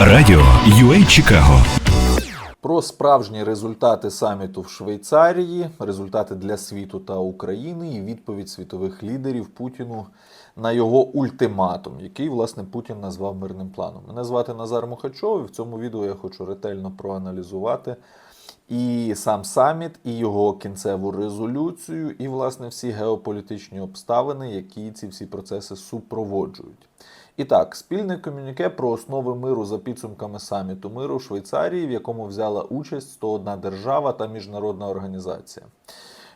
Радіо UA Чикаго Про справжні результати саміту в Швейцарії, результати для світу та України і відповідь світових лідерів Путіну на його ультиматум, який власне Путін назвав мирним планом. Мене звати Назар Мухачов. і В цьому відео я хочу ретельно проаналізувати і сам саміт, і його кінцеву резолюцію, і власне всі геополітичні обставини, які ці всі процеси супроводжують. І так, спільне комюніке про основи миру за підсумками саміту миру в Швейцарії, в якому взяла участь 101 держава та міжнародна організація.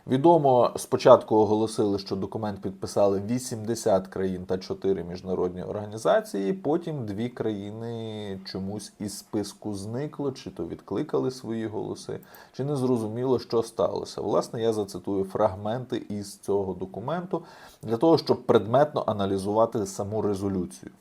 Відомо, спочатку оголосили, що документ підписали 80 країн та 4 міжнародні організації. Потім дві країни чомусь із списку зникло, чи то відкликали свої голоси, чи не зрозуміло, що сталося. Власне, я зацитую фрагменти із цього документу для того, щоб предметно аналізувати саму резолюцію.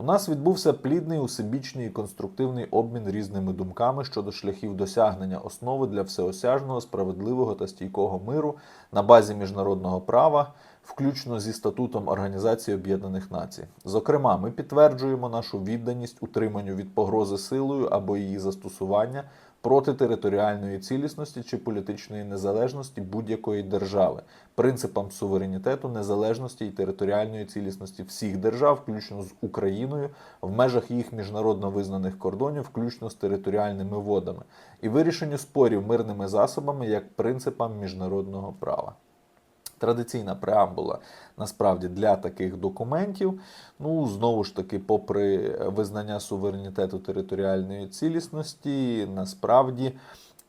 У нас відбувся плідний, усебічний і конструктивний обмін різними думками щодо шляхів досягнення основи для всеосяжного, справедливого та стійкого миру на базі міжнародного права, включно зі статутом Організації Об'єднаних Націй. Зокрема, ми підтверджуємо нашу відданість утриманню від погрози силою або її застосування проти територіальної цілісності чи політичної незалежності будь-якої держави, принципам суверенітету, незалежності і територіальної цілісності всіх держав, включно з Україною, в межах їх міжнародно визнаних кордонів, включно з територіальними водами, і вирішенню спорів мирними засобами як принципам міжнародного права. Традиційна преамбула насправді для таких документів. Ну, знову ж таки, попри визнання суверенітету територіальної цілісності, насправді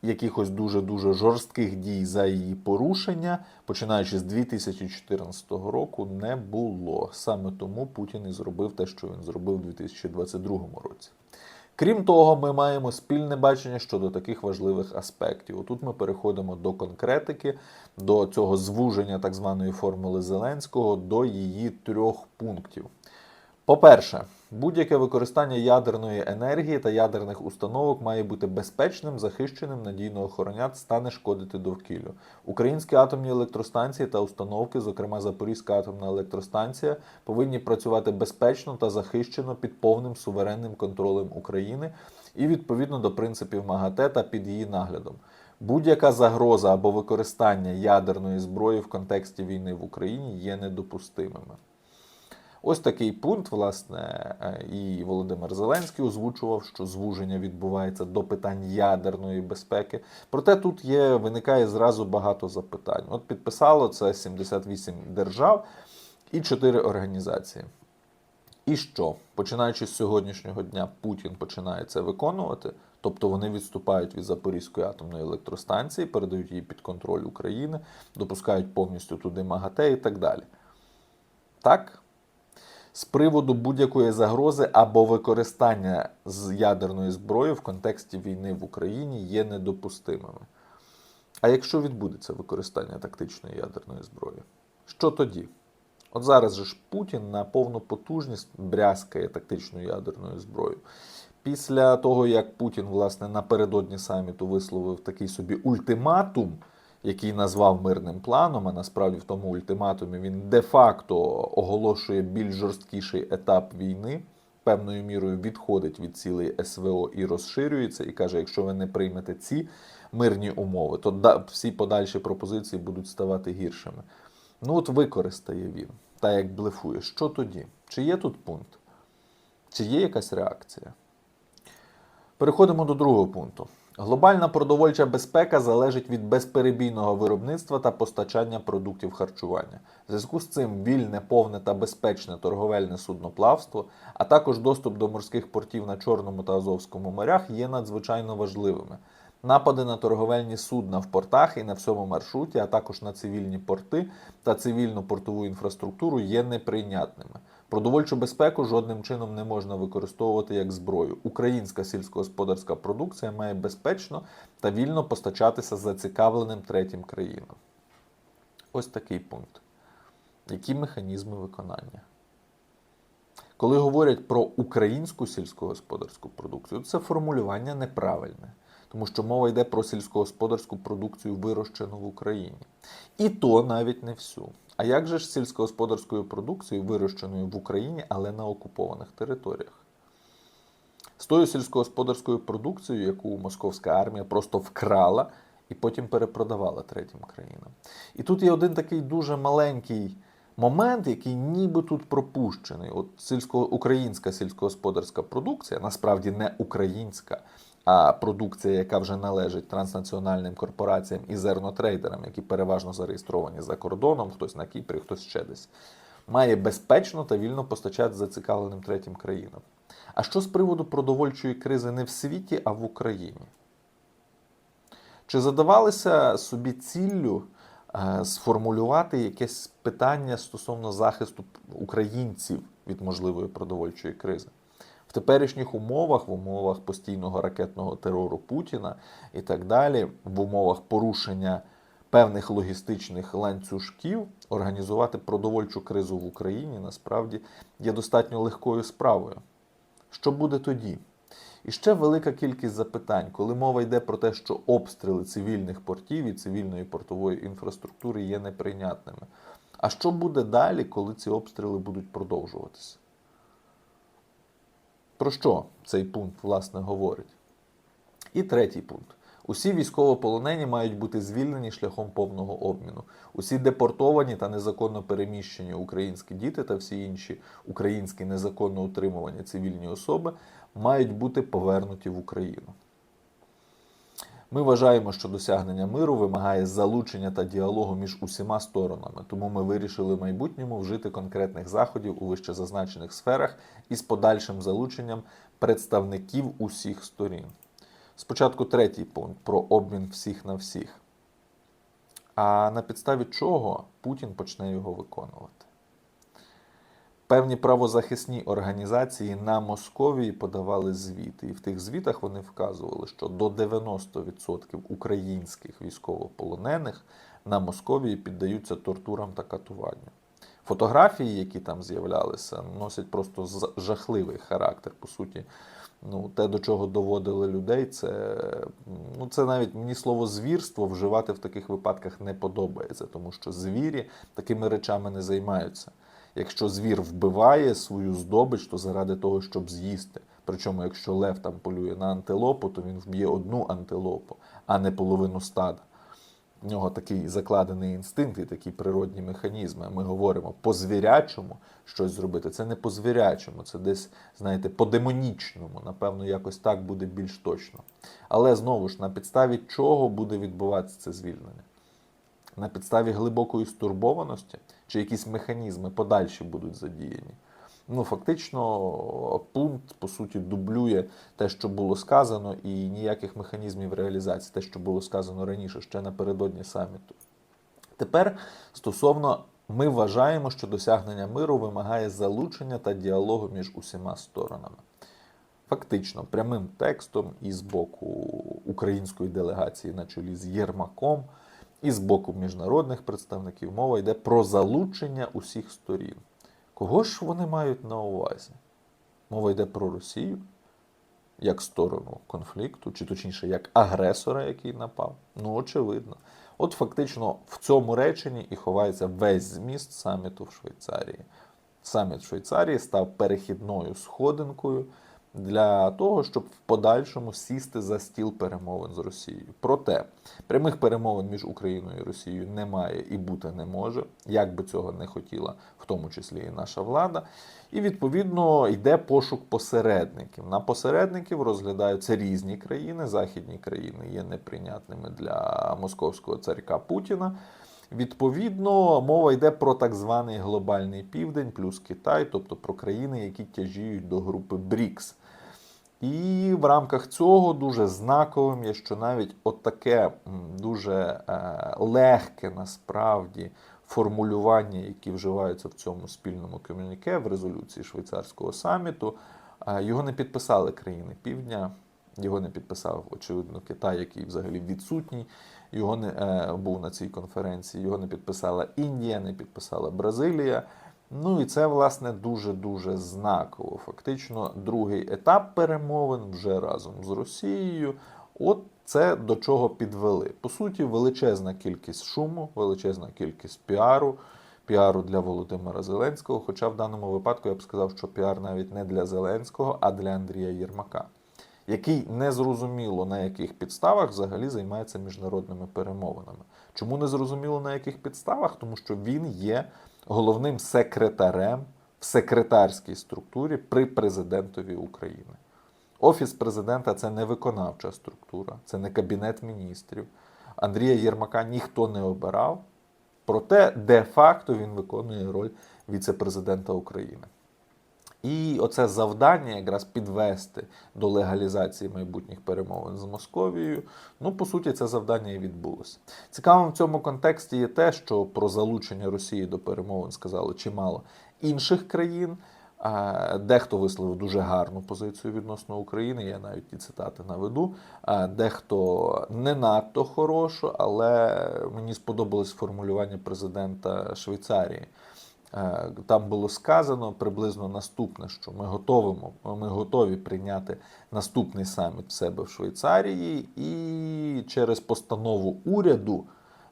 якихось дуже-дуже жорстких дій за її порушення, починаючи з 2014 року, не було. Саме тому Путін і зробив те, що він зробив у 2022 році. Крім того, ми маємо спільне бачення щодо таких важливих аспектів. Отут ми переходимо до конкретики, до цього звуження так званої формули Зеленського, до її трьох пунктів. По-перше, будь-яке використання ядерної енергії та ядерних установок має бути безпечним, захищеним, надійно охоронят та не шкодити довкіллю. Українські атомні електростанції та установки, зокрема Запорізька атомна електростанція, повинні працювати безпечно та захищено під повним суверенним контролем України і відповідно до принципів МАГАТЕ та під її наглядом. Будь-яка загроза або використання ядерної зброї в контексті війни в Україні є недопустимими. Ось такий пункт, власне, е, і Володимир Зеленський озвучував, що звуження відбувається до питань ядерної безпеки. Проте тут є, виникає зразу багато запитань. От підписало це 78 держав і 4 організації. І що? Починаючи з сьогоднішнього дня, Путін починає це виконувати, тобто вони відступають від Запорізької атомної електростанції, передають її під контроль України, допускають повністю туди МАГАТЕ і так далі. Так? З приводу будь-якої загрози або використання з ядерної зброї в контексті війни в Україні є недопустимими. А якщо відбудеться використання тактичної ядерної зброї, що тоді? От зараз же ж Путін на повну потужність брязкає тактичною ядерною зброєю. Після того, як Путін, власне, напередодні саміту висловив такий собі ультиматум який назвав мирним планом, а насправді в тому ультиматумі він де-факто оголошує більш жорсткіший етап війни, певною мірою відходить від цілей СВО і розширюється, і каже: якщо ви не приймете ці мирні умови, то всі подальші пропозиції будуть ставати гіршими. Ну от використає він, та як блефує. Що тоді? Чи є тут пункт? Чи є якась реакція? Переходимо до другого пункту. Глобальна продовольча безпека залежить від безперебійного виробництва та постачання продуктів харчування. В зв'язку з цим вільне, повне та безпечне торговельне судноплавство, а також доступ до морських портів на Чорному та Азовському морях є надзвичайно важливими. Напади на торговельні судна в портах і на всьому маршруті, а також на цивільні порти та цивільну портову інфраструктуру є неприйнятними. Продовольчу безпеку жодним чином не можна використовувати як зброю. Українська сільськогосподарська продукція має безпечно та вільно постачатися зацікавленим третім країнам. Ось такий пункт. Які механізми виконання? Коли говорять про українську сільськогосподарську продукцію, це формулювання неправильне тому що мова йде про сільськогосподарську продукцію, вирощену в Україні. І то навіть не всю. А як же ж сільськогосподарською продукцією, вирощеною в Україні, але на окупованих територіях? з тою сільськогосподарською продукцією, яку московська армія просто вкрала і потім перепродавала третім країнам. І тут є один такий дуже маленький момент, який ніби тут пропущений. От сільсько українська сільськогосподарська продукція, насправді не українська, а продукція, яка вже належить транснаціональним корпораціям і зернотрейдерам, які переважно зареєстровані за кордоном, хтось на Кіпрі, хтось ще десь, має безпечно та вільно постачати зацікавленим третім країнам. А що з приводу продовольчої кризи не в світі, а в Україні? Чи задавалися собі ціллю е, сформулювати якесь питання стосовно захисту українців від можливої продовольчої кризи? В теперішніх умовах, в умовах постійного ракетного терору Путіна і так далі, в умовах порушення певних логістичних ланцюжків, організувати продовольчу кризу в Україні насправді є достатньо легкою справою. Що буде тоді? І ще велика кількість запитань, коли мова йде про те, що обстріли цивільних портів і цивільної портової інфраструктури є неприйнятними. А що буде далі, коли ці обстріли будуть продовжуватися? Про що цей пункт, власне, говорить? І третій пункт. Усі військовополонені мають бути звільнені шляхом повного обміну. Усі депортовані та незаконно переміщені українські діти та всі інші українські незаконно утримувані цивільні особи мають бути повернуті в Україну. Ми вважаємо, що досягнення миру вимагає залучення та діалогу між усіма сторонами, тому ми вирішили в майбутньому вжити конкретних заходів у вищезазначених сферах із подальшим залученням представників усіх сторін. Спочатку третій пункт про обмін всіх на всіх. А на підставі чого Путін почне його виконувати? Певні правозахисні організації на Московії подавали звіти, і в тих звітах вони вказували, що до 90% українських військовополонених на Московії піддаються тортурам та катуванню. Фотографії, які там з'являлися, носять просто жахливий характер. По суті, ну, те, до чого доводили людей, це, ну, це навіть мені слово звірство вживати в таких випадках не подобається, тому що звірі такими речами не займаються. Якщо звір вбиває свою здобич, то заради того, щоб з'їсти. Причому, якщо лев там полює на антилопу, то він вб'є одну антилопу, а не половину стада. В нього такий закладений інстинкт і такі природні механізми. Ми говоримо по звірячому щось зробити. Це не по звірячому, це десь, знаєте, по демонічному. Напевно, якось так буде більш точно. Але знову ж, на підставі чого буде відбуватися це звільнення? На підставі глибокої стурбованості, чи якісь механізми подальші будуть задіяні? Ну, фактично, пункт, по суті, дублює те, що було сказано, і ніяких механізмів реалізації, те, що було сказано раніше, ще напередодні саміту. Тепер стосовно ми вважаємо, що досягнення миру вимагає залучення та діалогу між усіма сторонами. Фактично, прямим текстом і з боку української делегації на чолі з Єрмаком, і з боку міжнародних представників мова йде про залучення усіх сторін. Кого ж вони мають на увазі? Мова йде про Росію як сторону конфлікту, чи точніше, як агресора, який напав. Ну, очевидно. От фактично в цьому реченні і ховається весь зміст саміту в Швейцарії. Саміт в Швейцарії став перехідною сходинкою для того, щоб в подальшому сісти за стіл перемовин з Росією. Проте прямих перемовин між Україною і Росією немає і бути не може, як би цього не хотіла, в тому числі і наша влада. І відповідно йде пошук посередників. На посередників розглядаються різні країни. Західні країни є неприйнятними для московського царька Путіна. Відповідно, мова йде про так званий глобальний південь плюс Китай, тобто про країни, які тяжіють до групи БРІКС. І в рамках цього дуже знаковим є, що навіть от таке м, дуже е, легке насправді формулювання, які вживаються в цьому спільному комюніке в резолюції швейцарського саміту, е, його не підписали країни Півдня. Його не підписав, очевидно, Китай, який взагалі відсутній. Його не е, був на цій конференції. Його не підписала Індія, не підписала Бразилія. Ну і це, власне, дуже-дуже знаково. Фактично, другий етап перемовин вже разом з Росією. От це до чого підвели. По суті, величезна кількість шуму, величезна кількість піару, піару для Володимира Зеленського. Хоча в даному випадку я б сказав, що піар навіть не для Зеленського, а для Андрія Єрмака, який незрозуміло на яких підставах взагалі займається міжнародними перемовинами. Чому незрозуміло на яких підставах? Тому що він є головним секретарем в секретарській структурі при президентові України. Офіс президента це не виконавча структура, це не кабінет міністрів. Андрія Єрмака ніхто не обирав, проте де-факто він виконує роль віце-президента України. І оце завдання якраз підвести до легалізації майбутніх перемовин з Московією. Ну, по суті, це завдання і відбулося. Цікавим в цьому контексті є те, що про залучення Росії до перемовин сказали чимало інших країн. Дехто висловив дуже гарну позицію відносно України, я навіть ті цитати наведу. Дехто не надто хорошу, але мені сподобалось формулювання президента Швейцарії. Е, Там було сказано приблизно наступне, що ми готовимо, ми готові прийняти наступний саміт в себе в Швейцарії, і через постанову уряду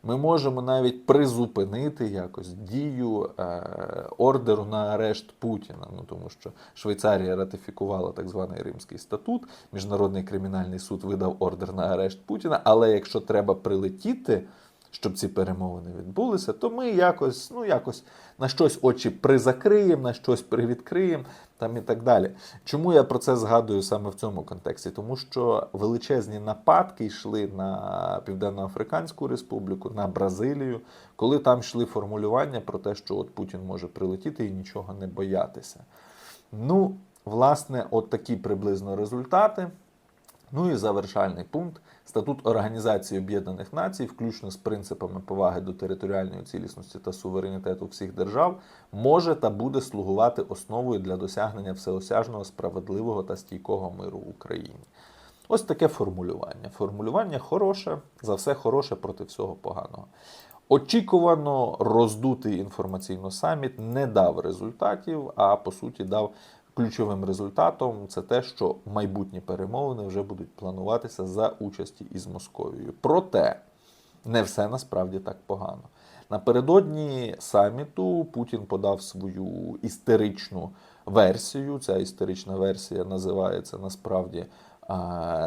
ми можемо навіть призупинити якось дію е, ордеру на арешт Путіна. Ну тому що Швейцарія ратифікувала так званий Римський статут, Міжнародний кримінальний суд видав ордер на арешт Путіна. Але якщо треба прилетіти, щоб ці перемовини відбулися, то ми якось, ну якось на щось очі призакриємо, на щось привідкриємо там і так далі. Чому я про це згадую саме в цьому контексті? Тому що величезні нападки йшли на Південно-Африканську Республіку, на Бразилію, коли там йшли формулювання про те, що от Путін може прилетіти і нічого не боятися. Ну, власне, от такі приблизно результати. Ну і завершальний пункт. Статут Організації Об'єднаних Націй, включно з принципами поваги до територіальної цілісності та суверенітету всіх держав, може та буде слугувати основою для досягнення всеосяжного, справедливого та стійкого миру в Україні. Ось таке формулювання. Формулювання хороше, за все хороше проти всього поганого. Очікувано роздутий інформаційно саміт не дав результатів, а по суті дав ключовим результатом це те, що майбутні перемовини вже будуть плануватися за участі із Московією. Проте не все насправді так погано. Напередодні саміту Путін подав свою істеричну версію. Ця істерична версія називається насправді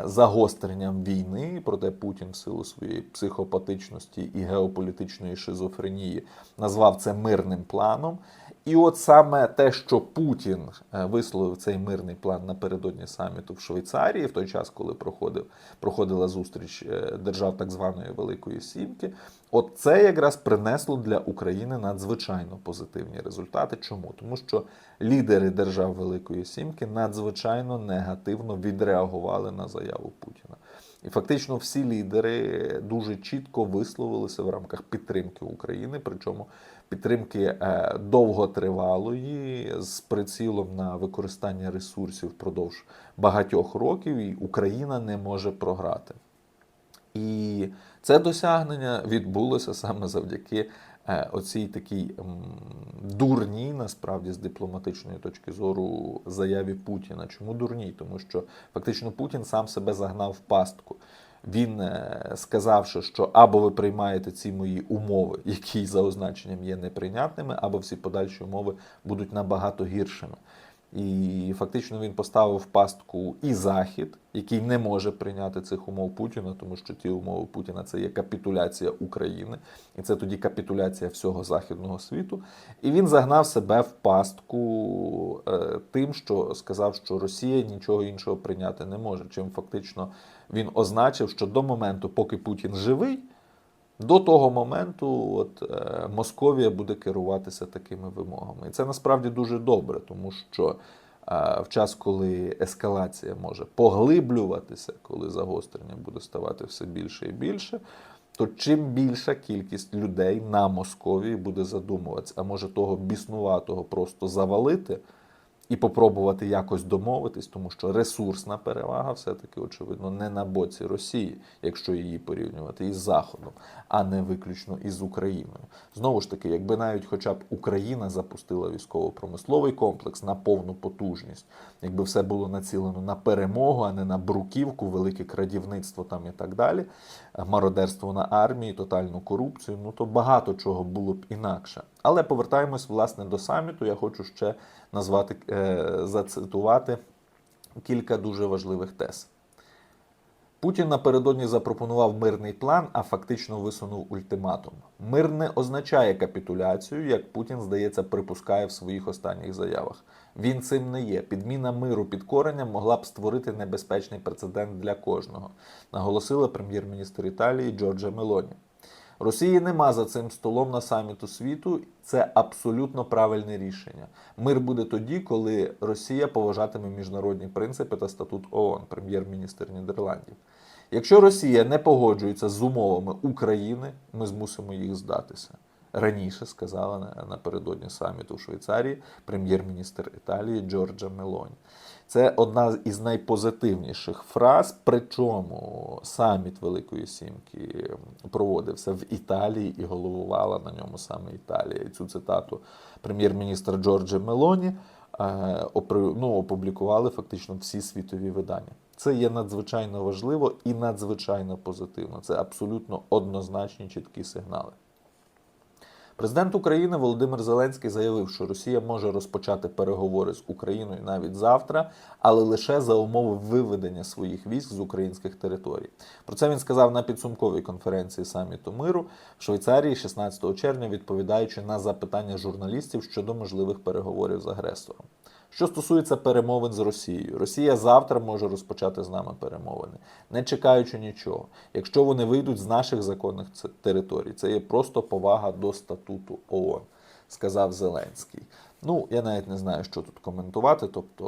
загостренням війни. Проте Путін, в силу своєї психопатичності і геополітичної шизофренії, назвав це мирним планом. І от саме те, що Путін е, висловив цей мирний план напередодні саміту в Швейцарії, в той час, коли проходив, проходила зустріч е, держав так званої Великої Сімки, от це якраз принесло для України надзвичайно позитивні результати. Чому? Тому що лідери держав Великої Сімки надзвичайно негативно відреагували на заяву Путіна. І фактично всі лідери дуже чітко висловилися в рамках підтримки України, причому підтримки е, довготривалої з прицілом на використання ресурсів впродовж багатьох років, і Україна не може програти. І це досягнення відбулося саме завдяки е, оцій такій дурній, насправді, з дипломатичної точки зору, заяві Путіна. Чому дурній? Тому що фактично Путін сам себе загнав в пастку. Він е, сказавши, що або ви приймаєте ці мої умови, які за означенням є неприйнятними, або всі подальші умови будуть набагато гіршими. І фактично він поставив пастку і Захід, який не може прийняти цих умов Путіна, тому що ті умови Путіна це є капітуляція України, і це тоді капітуляція всього західного світу. І він загнав себе в пастку е, тим, що сказав, що Росія нічого іншого прийняти не може. Чим фактично він означив, що до моменту, поки Путін живий. До того моменту от, е, Московія буде керуватися такими вимогами. І це насправді дуже добре, тому що е, в час, коли ескалація може поглиблюватися, коли загострення буде ставати все більше і більше, то чим більша кількість людей на Московії буде задумуватися, а може того біснуватого просто завалити і попробувати якось домовитись, тому що ресурсна перевага все-таки, очевидно, не на боці Росії, якщо її порівнювати із Заходом, а не виключно із Україною. Знову ж таки, якби навіть хоча б Україна запустила військово-промисловий комплекс на повну потужність, якби все було націлено на перемогу, а не на бруківку, велике крадівництво там і так далі, мародерство на армії, тотальну корупцію, ну то багато чого було б інакше. Але повертаємось власне до саміту. Я хочу ще назвати е, зацитувати кілька дуже важливих тез. Путін напередодні запропонував мирний план, а фактично висунув ультиматум. Мир не означає капітуляцію, як Путін, здається, припускає в своїх останніх заявах. Він цим не є. Підміна миру під коренням могла б створити небезпечний прецедент для кожного, наголосила прем'єр-міністр Італії Джорджа Мелоні. Росії нема за цим столом на саміту світу. Це абсолютно правильне рішення. Мир буде тоді, коли Росія поважатиме міжнародні принципи та статут ООН, прем'єр-міністр Нідерландів. Якщо Росія не погоджується з умовами України, ми змусимо їх здатися. Раніше сказала напередодні саміту в Швейцарії прем'єр-міністр Італії Джорджа Мелоні. Це одна із найпозитивніших фраз. Причому саміт Великої Сімки проводився в Італії і головувала на ньому саме Італія. Цю цитату прем'єр-міністра Джорджа Мелоні е, ну, опублікували фактично всі світові видання. Це є надзвичайно важливо і надзвичайно позитивно. Це абсолютно однозначні чіткі сигнали. Президент України Володимир Зеленський заявив, що Росія може розпочати переговори з Україною навіть завтра, але лише за умови виведення своїх військ з українських територій. Про це він сказав на підсумковій конференції саміту миру в Швейцарії 16 червня, відповідаючи на запитання журналістів щодо можливих переговорів з агресором. Що стосується перемовин з Росією, Росія завтра може розпочати з нами перемовини, не чекаючи нічого. Якщо вони вийдуть з наших законних територій, це є просто повага до статуту ООН, сказав Зеленський. Ну, я навіть не знаю, що тут коментувати. Тобто,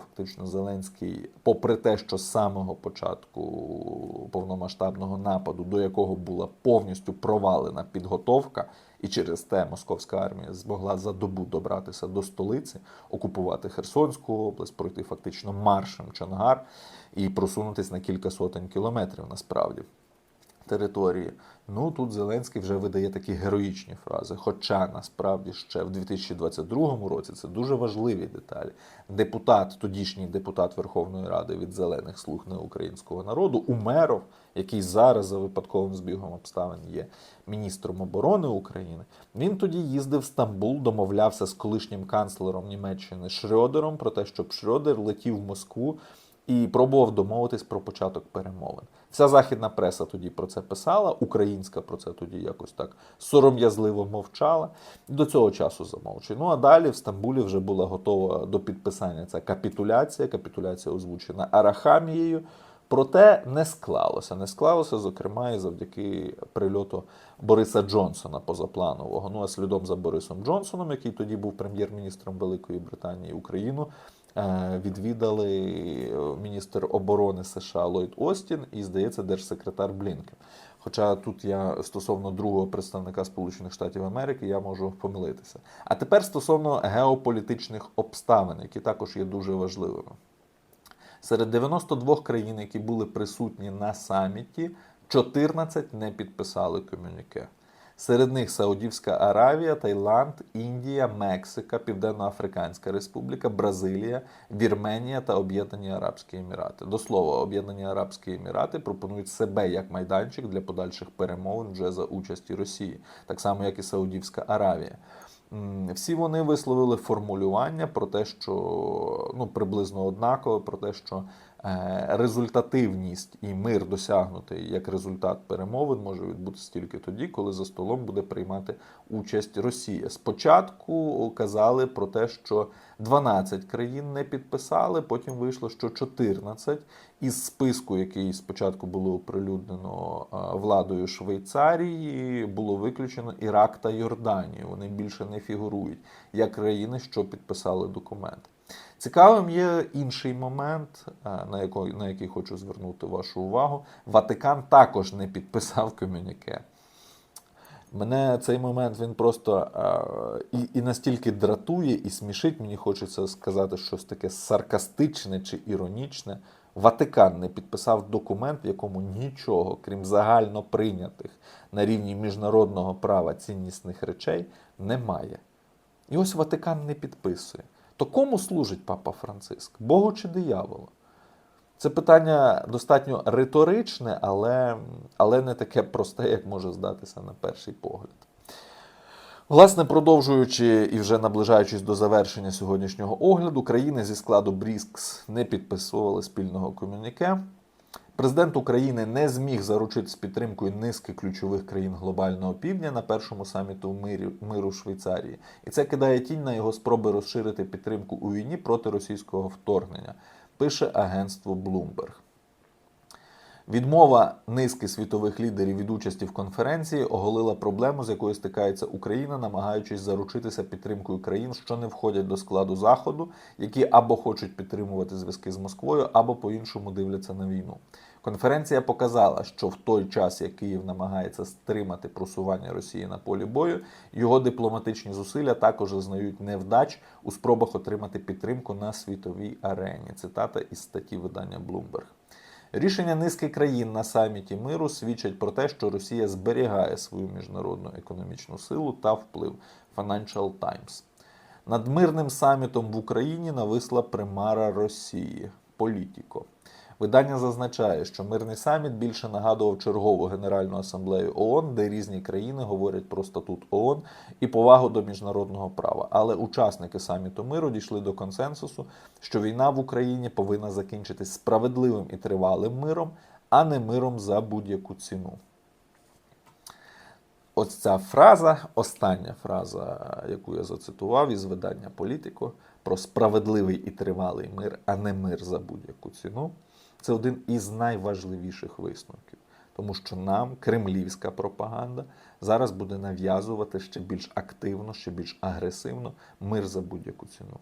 фактично, Зеленський, попри те, що з самого початку повномасштабного нападу, до якого була повністю провалена підготовка, і через те московська армія змогла за добу добратися до столиці, окупувати Херсонську область, пройти фактично маршем Чонгар і просунутися на кілька сотень кілометрів насправді території. Ну тут Зеленський вже видає такі героїчні фрази. Хоча насправді ще в 2022 році це дуже важливі деталі. Депутат, тодішній депутат Верховної Ради від зелених слуг неукраїнського народу, Умеров, який зараз за випадковим збігом обставин є міністром оборони України. Він тоді їздив в Стамбул, домовлявся з колишнім канцлером Німеччини Шрёдером про те, щоб Шрёдер летів в Москву і пробував домовитись про початок перемовин. Вся західна преса тоді про це писала, українська про це тоді якось так сором'язливо мовчала. До цього часу замовчує. Ну а далі в Стамбулі вже була готова до підписання ця капітуляція. Капітуляція озвучена Арахамією. Проте не склалося. Не склалося, зокрема, і завдяки прильоту Бориса Джонсона позапланового. Ну а слідом за Борисом Джонсоном, який тоді був прем'єр-міністром Великої Британії Україну, відвідали е, міністр оборони США Ллойд Остін і, здається, держсекретар Блінкен. Хоча тут я стосовно другого представника Сполучених Штатів Америки я можу помилитися. А тепер стосовно геополітичних обставин, які також є дуже важливими. Серед 92 країн, які були присутні на саміті, 14 не підписали комюніке. Серед них Саудівська Аравія, Таїланд, Індія, Мексика, Південно-Африканська Республіка, Бразилія, Вірменія та Об'єднані Арабські Емірати. До слова, Об'єднані Арабські Емірати пропонують себе як майданчик для подальших перемовин вже за участі Росії, так само як і Саудівська Аравія. Всі вони висловили формулювання про те, що ну приблизно однаково, про те, що результативність і мир досягнутий як результат перемовин може відбутися тільки тоді, коли за столом буде приймати участь Росія. Спочатку казали про те, що 12 країн не підписали, потім вийшло, що 14 із списку, який спочатку було оприлюднено е, владою Швейцарії, було виключено Ірак та Йорданію. Вони більше не фігурують як країни, що підписали документ. Цікавим є інший момент, е, на який, на який хочу звернути вашу увагу. Ватикан також не підписав комюніке. Мене цей момент він просто е, і, і настільки дратує, і смішить. Мені хочеться сказати щось таке саркастичне чи іронічне. Ватикан не підписав документ, в якому нічого, крім загально прийнятих на рівні міжнародного права ціннісних речей, немає. І ось Ватикан не підписує. То кому служить папа Франциск? Богу чи дияволу? Це питання достатньо риторичне, але, але не таке просте, як може здатися на перший погляд. Власне, продовжуючи і вже наближаючись до завершення сьогоднішнього огляду, країни зі складу БРІКС не підписували спільного комюніке. Президент України не зміг заручитись підтримкою низки ключових країн глобального півдня на першому саміту миру, в Швейцарії, і це кидає тінь на його спроби розширити підтримку у війні проти російського вторгнення. Пише агентство Bloomberg. Відмова низки світових лідерів від участі в конференції оголила проблему, з якою стикається Україна, намагаючись заручитися підтримкою країн, що не входять до складу Заходу, які або хочуть підтримувати зв'язки з Москвою, або по-іншому дивляться на війну. Конференція показала, що в той час, як Київ намагається стримати просування Росії на полі бою, його дипломатичні зусилля також зазнають невдач у спробах отримати підтримку на світовій арені. Цитата із статті видання Bloomberg. Рішення низки країн на саміті миру свідчать про те, що Росія зберігає свою міжнародну економічну силу та вплив. Financial Times. Над мирним самітом в Україні нависла примара Росії Політіко. Видання зазначає, що мирний саміт більше нагадував чергову Генеральну асамблею ООН, де різні країни говорять про статут ООН і повагу до міжнародного права. Але учасники саміту миру дійшли до консенсусу, що війна в Україні повинна закінчитись справедливим і тривалим миром, а не миром за будь-яку ціну. Ось ця фраза, остання фраза, яку я зацитував із видання Політико про справедливий і тривалий мир, а не мир за будь-яку ціну. Це один із найважливіших висновків, тому що нам кремлівська пропаганда зараз буде нав'язувати ще більш активно, ще більш агресивно мир за будь-яку ціну.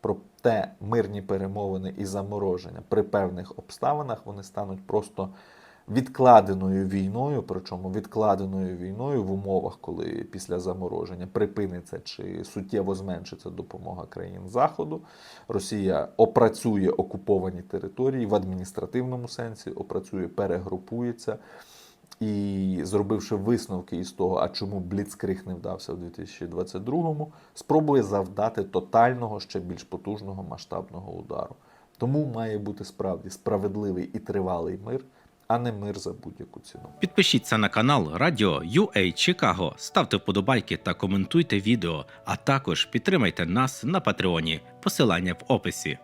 Проте мирні перемовини і замороження при певних обставинах вони стануть просто відкладеною війною, причому відкладеною війною в умовах, коли після замороження припиниться чи суттєво зменшиться допомога країн Заходу. Росія опрацює окуповані території в адміністративному сенсі, опрацює, перегрупується. І зробивши висновки із того, а чому Бліцкриг не вдався в 2022-му, спробує завдати тотального, ще більш потужного масштабного удару. Тому має бути справді справедливий і тривалий мир, а не мир за будь-яку ціну. Підпишіться на канал Радіо UA Чикаго, ставте вподобайки та коментуйте відео, а також підтримайте нас на Патреоні. Посилання в описі.